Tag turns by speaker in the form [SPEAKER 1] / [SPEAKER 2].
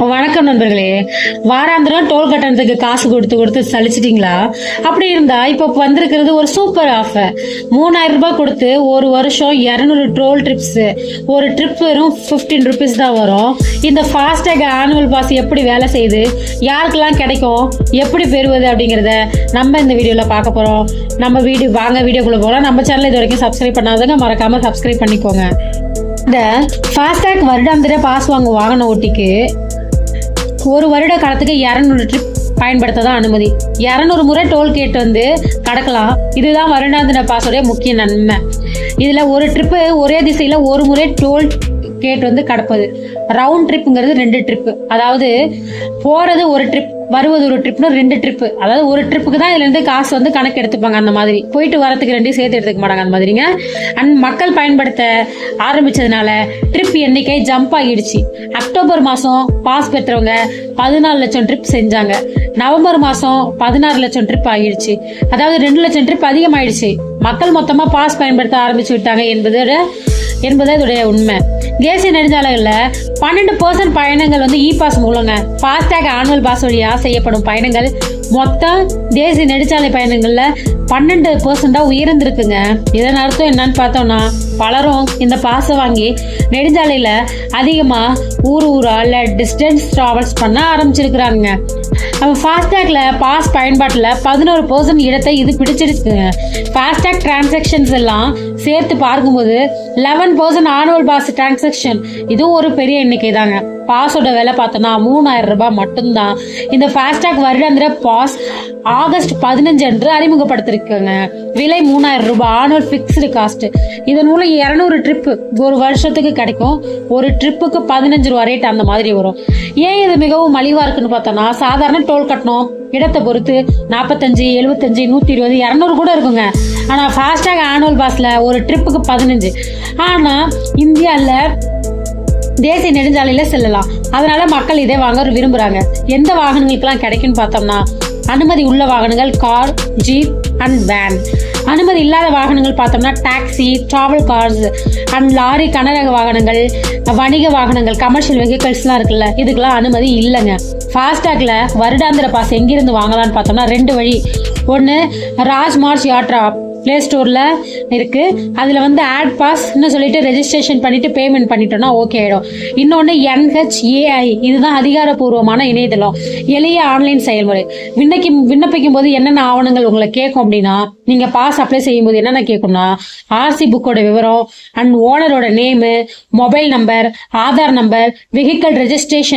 [SPEAKER 1] வணக்கம் நண்பர்களே. வாராந்திரம் டோல் கட்டணத்துக்கு காசு கொடுத்து கொடுத்து சலிச்சிட்டிங்களா? அப்படி இருந்தா இப்போ வந்திருக்கிறது ஒரு சூப்பர் ஆஃபர் மூணாயிரம் ரூபாய் கொடுத்து ஒரு வருஷம் இரநூறு டோல் ட்ரிப்ஸ். ஒரு ட்ரிப் வெறும் ஃபிஃப்டீன் ருபீஸ் தான் வரும். இந்த ஃபாஸ்டேக் ஆனுவல் பாஸ் எப்படி வேலை செய்யுது? யாருக்கெல்லாம் கிடைக்கும்? எப்படி பெறுவது அப்படிங்கிறத நம்ம இந்த வீடியோவில் பார்க்க போகிறோம் நம்ம வீடியோ வாங்க வீடியோக்குள்ளே போகலாம் நம்ம சேனல் இது வரைக்கும் சப்ஸ்கிரைப் பண்ணாதவங்க மறக்காமல் சப்ஸ்கிரைப் பண்ணிக்கோங்க. இந்த ஃபாஸ்டேக் வருடாந்திர பாஸ் வாங்க வாகன ஓட்டிக்கு ஒரு வருட காலத்துக்கு இரநூறு ட்ரிப் பயன்படுத்த தான் அனுமதி. இரநூறு முறை டோல்கேட் வந்து கடக்கலாம். இதுதான் வருடாந்திர பாஸோடைய முக்கிய நன்மை. இதில் ஒரு ட்ரிப்பு ஒரே திசையில் ஒரு முறை டோல் கேட் வந்து கடப்பது. ரவுண்ட் ட்ரிப்புங்கிறது ரெண்டு ட்ரிப்பு அதாவது போகிறது ஒரு ட்ரிப் வருவது ஒரு ட்ரிப்னு ரெண்டு ட்ரிப்பு அதாவது ஒரு ட்ரிப்புக்கு தான் இதுலேருந்து காசு வந்து கணக்கு எடுத்துப்பாங்க அந்த மாதிரி. போயிட்டு வரத்துக்கு ரெண்டையும் சேர்த்து எடுத்துக்க மாட்டாங்க அந்த மாதிரிங்க. அண்ட் மக்கள் பயன்படுத்த ஆரம்பித்ததுனால ட்ரிப் எண்ணிக்கை ஜம்ப் ஆகிடுச்சு. அக்டோபர் மாதம் பாஸ் பெற்றவங்க பதினாலு லட்சம் ட்ரிப் செஞ்சாங்க. நவம்பர் மாதம் பதினாறு லட்சம் ட்ரிப் ஆகிடுச்சு. அதாவது ரெண்டு லட்சம் ட்ரிப் அதிகமாகிடுச்சு மக்கள் மொத்தமாக பாஸ் பயன்படுத்த ஆரம்பிச்சு விட்டாங்க என்பதோட என்பது இதோடைய உண்மை. தேசிய நெடுஞ்சாலைகளில் பன்னெண்டு பர்சன்ட் பயணங்கள் வந்து இ பாஸ் மூலங்க. ஃபாஸ்டேக் ஆனுவல் பாஸ் வழியாக செய்யப்படும் பயணங்கள். மொத்தம் தேசிய நெடுஞ்சாலை பயணங்களில் பன்னெண்டு பர்சண்டாக உயர்ந்திருக்குங்க. இதன் அர்த்தம் என்னன்னு பார்த்தோம்னா பலரும் இந்த பாஸை வாங்கி நெடுஞ்சாலையில் அதிகமாக ஊர் ஊராக இல்லை டிஸ்டன்ஸ் ட்ராவல்ஸ் பண்ண ஆரம்பிச்சிருக்கிறாங்க. நம்ம ஃபாஸ்டேக்ல பாஸ் பயன்பாட்டில் பதினோரு பர்சன்ட் இடத்தை இது பிடிச்சிருக்குங்க ஃபாஸ்டேக் டிரான்சாக்ஷன்ஸ் எல்லாம் சேர்த்து பார்க்கும்போது eleven percent annual pass transaction இதுவும் ஒரு பெரிய எண்ணிக்கை தாங்க பாஸோட விலை பார்த்தோன்னா மூணாயிரம் ரூபாய் மட்டும்தான். இந்த ஃபாஸ்டாக் வருடாந்திர பாஸ் ஆகஸ்ட் பதினஞ்சு அன்று அறிமுகப்படுத்திருக்குங்க. விலை மூணாயிரம் ரூபாய் ஆனுவல் ஃபிக்ஸ்டு காஸ்ட் இதன் மூலம் இரநூறு ட்ரிப்பு ஒரு வருஷத்துக்கு கிடைக்கும். ஒரு ட்ரிப்புக்கு பதினஞ்சு ரூபா ரேட் அந்த மாதிரி வரும். ஏன் இது மிகவும் மலிவாக இருக்குன்னு பார்த்தோன்னா சாதாரண டோல் கட்டணும். இடத்தை பொறுத்து நாற்பத்தஞ்சு எழுபத்தஞ்சு நூற்றி இருபது இரநூறு கூட இருக்குங்க. ஆனால் ஃபாஸ்டாக் ஆனுவல் பாஸில் ஒரு ட்ரிப்புக்கு பதினஞ்சு. ஆனால் இந்தியாவில் தேசிய நெடுஞ்சாலையில செல்லலாம். அதனால மக்கள் இதை வாங்க விரும்புறாங்க. எந்த வாகனங்களுக்கெல்லாம் கிடைக்கும்னு பார்த்தோம்னா அனுமதி உள்ள வாகனங்கள் கார் ஜீப் அண்ட் வேன் அனுமதி இல்லாத வாகனங்கள் பார்த்தோம்னா taxi travel cars and lorry கனரக வாகனங்கள் வணிக வாகனங்கள் கமர்ஷியல் வெஹிக்கல்ஸ்லாம் இருக்குல்ல இதுக்கெல்லாம் அனுமதி இல்லைங்க. ஃபாஸ்டாக்ல வருடாந்திர பாஸ் எங்கிருந்து வாங்கலாம்னு பார்த்தோம்னா ரெண்டு வழி. ஒன்று ராஜ்மார்ச் யாட்ரா ப்ளே ஸ்டோரில் இருக்குது அதில் வந்து ஆட் பாஸ்ன்னு சொல்லிட்டு ரெஜிஸ்ட்ரேஷன் பண்ணிவிட்டு பேமெண்ட் பண்ணிட்டோம்னா ஓகே ஆகிடும் இன்னொன்று என்ஹெச்ஏஐ இதுதான் அதிகாரப்பூர்வமான இணையதளம். எளிய ஆன்லைன் செயல்முறை. விண்ணக்கி விண்ணப்பிக்கும் போது என்னென்ன ஆவணங்கள் உங்களை கேட்கும் அப்படின்னா நீங்கள் பாஸ் அப்ளை செய்யும்போது என்னென்ன கேட்கும்னா ஆர்சி புக்கோட விவரம் அண்ட் ஓனரோட name mobile number Aadhaar number vehicle registration